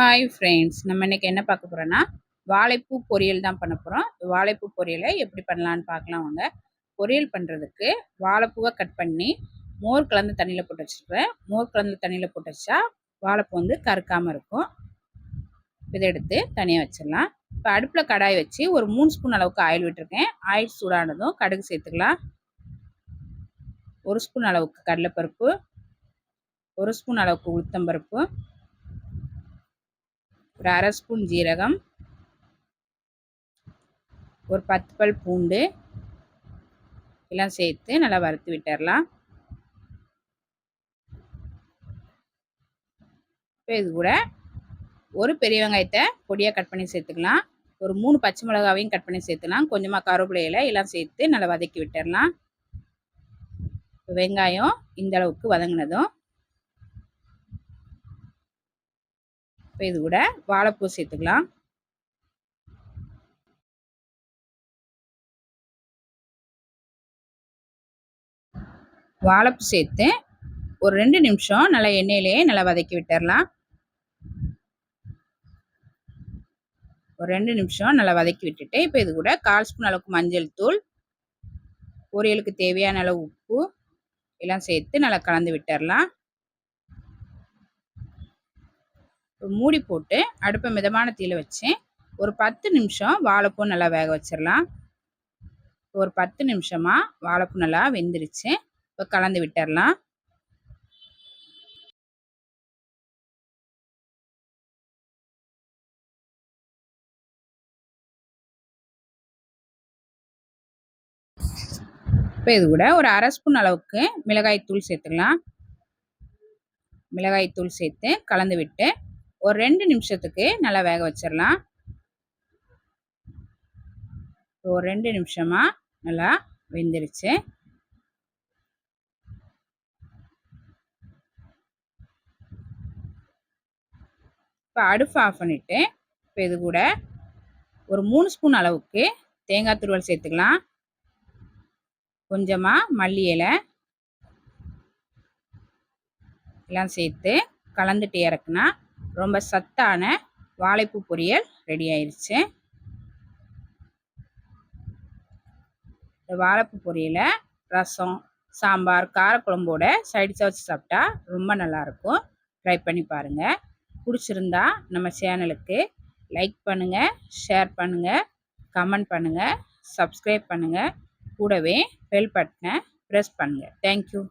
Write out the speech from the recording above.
Hi friends நம்ம இன்றைக்கி என்ன பார்க்க போகிறோன்னா வாழைப்பூ பொரியல் தான் பண்ண போகிறோம் வாழைப்பூ பொரியலை எப்படி பண்ணலான்னு பார்க்கலாம் வாங்க. பொரியல் பண்ணுறதுக்கு வாழைப்பூவை கட் பண்ணி மோர் கலந்து தண்ணியில் போட்டு வச்சுருக்கேன் மோர் கலந்து தண்ணியில் போட்டு வச்சா வாழைப்பூ வந்து கறுக்காமல் இருக்கும். இதை எடுத்து தனியாக வச்சிடலாம். இப்போ அடுப்பில் கடாய் வச்சு ஒரு மூணு ஸ்பூன் அளவுக்கு ஆயில் விட்டுருக்கேன். ஆயில் சூடானதும் கடுகு சேர்த்துக்கலாம். ஒரு ஸ்பூன் அளவுக்கு கடலைப்பருப்பு ஒரு ஸ்பூன் அளவுக்கு உளுத்தம்பருப்பு ஒரு அரை ஸ்பூன் ஜீரகம் ஒரு பத்து பல் பூண்டு எல்லாம் சேர்த்து நல்லா வறுத்து விட்டுடலாம். இப்போ இது கூட ஒரு பெரிய வெங்காயத்தை பொடியாக கட் பண்ணி சேர்த்துக்கலாம். ஒரு மூணு பச்சை மிளகாவையும் கட் பண்ணி சேர்த்துக்கலாம். கொஞ்சமாக கருவேப்பிலையில எல்லாம் சேர்த்து நல்லா வதக்கி விட்டுடலாம். வெங்காயம் இந்த அளவுக்கு வதங்கினதும் இப்போ இது கூட வாழைப்பூ சேர்த்துக்கலாம். வாழைப்பூ சேர்த்து ஒரு ரெண்டு நிமிஷம் நல்லா எண்ணெயிலேயே நல்லா வதக்கி விட்டுடலாம் ஒரு ரெண்டு நிமிஷம் நல்லா வதக்கி விட்டுட்டு இப்போ இது கூட கால் ஸ்பூன் அளவுக்கு மஞ்சள் தூள் பொரியலுக்கு தேவையான அளவு உப்பு எல்லாம் சேர்த்து நல்லா கலந்து விட்டுடலாம் மூடி போட்டு அடுப்பை மிதமான தீயில் வச்சு ஒரு பத்து நிமிஷம் வாழைப்பூ நல்லா வேக வச்சிடலாம் ஒரு பத்து நிமிஷமாக வாழைப்பூ நல்லா வெந்துருச்சு. இப்போ கலந்து விட்டுடலாம் இப்போ இது கூட ஒரு அரை ஸ்பூன் அளவுக்கு மிளகாய் தூள் சேர்த்துக்கலாம். மிளகாய் தூள் சேர்த்து கலந்து விட்டு ஒரு ரெண்டு நிமிஷத்துக்கு நல்லா வேக வச்சிடலாம். ஒரு ரெண்டு நிமிஷமாக நல்லா வெந்துருச்சு. இப்போ அடுப்பு ஆஃப் பண்ணிவிட்டு இப்போ இது கூட ஒரு மூணு ஸ்பூன் அளவுக்கு தேங்காய் துருவல் சேர்த்துக்கலாம். கொஞ்சமாக மல்லி இலை எல்லாம் சேர்த்து கலந்துட்டு இறக்குனா ரொம்ப சத்தான வாழைப்பூ பொரியல் ரெடி ஆயிடுச்சு இந்த வாழைப்பூ பொரியலை ரசம் சாம்பார் காரக்குழம்போட சைடிஷாக வச்சு சாப்பிட்டா ரொம்ப நல்லாயிருக்கும். ட்ரை பண்ணி பாருங்கள் பிடிச்சிருந்தா நம்ம சேனலுக்கு லைக் பண்ணுங்கள் ஷேர் பண்ணுங்கள் கமெண்ட் பண்ணுங்கள் சப்ஸ்கிரைப் பண்ணுங்கள் கூடவே பெல் பட்டனை ப்ரெஸ் பண்ணுங்கள் தேங்க்யூ